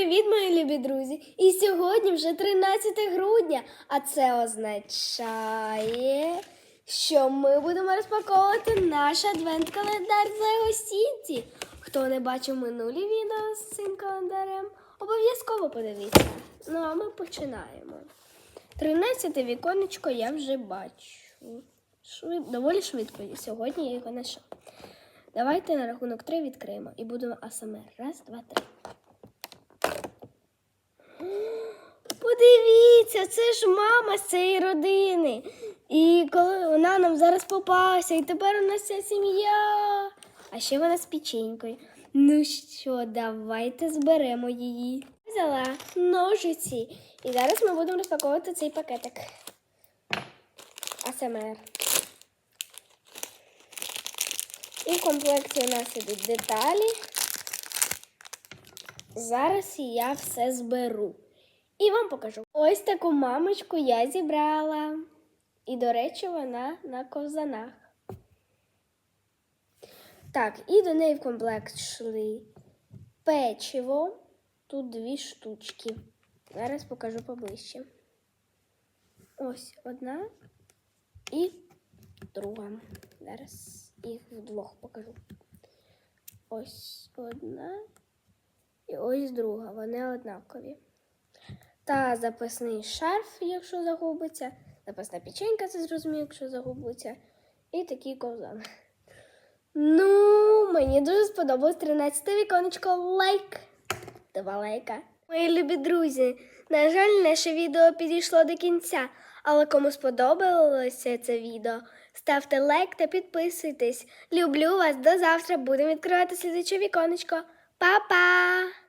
привіт, мої любі друзі! І сьогодні вже 13 грудня, а це означає, що ми будемо розпаковувати наш адвент-календар з Lego City. Хто не бачив минулі відео з цим календарем, обов'язково подивіться. Ну а ми починаємо. 13 віконечко я вже бачу. Швид... Доволі швидко. Сьогодні я його знайшов. Давайте на рахунок 3 відкриємо і будемо АСМР. Раз, два, три. Подивіться, це ж мама з цієї родини. І коли вона нам зараз попалася, і тепер у нас вся сім'я. А ще вона з печенькою. Ну що, давайте зберемо її. Взяла ножиці. І зараз ми будемо розпаковувати цей пакетик. АСМР. І в комплекті у нас ідуть деталі. Зараз я все зберу. І вам покажу. Ось таку мамочку я зібрала. І, до речі, вона на ковзанах. Так, і до неї в комплект йшли печиво. Тут дві штучки. Зараз покажу поближче. Ось одна і друга. Зараз їх вдвох покажу. Ось одна і ось друга. Вони однакові. Та запасний шарф, якщо загубиться, запасна печенька, це зрозуміло, якщо загубиться. І такий ковзан. Ну, мені дуже сподобалось 13 віконечко лайк. Два лайка. Мої любі друзі, на жаль, наше відео підійшло до кінця. Але кому сподобалося це відео, ставте лайк та підписуйтесь. Люблю вас. До завтра. Будемо відкривати слідуче віконечко. Па-па!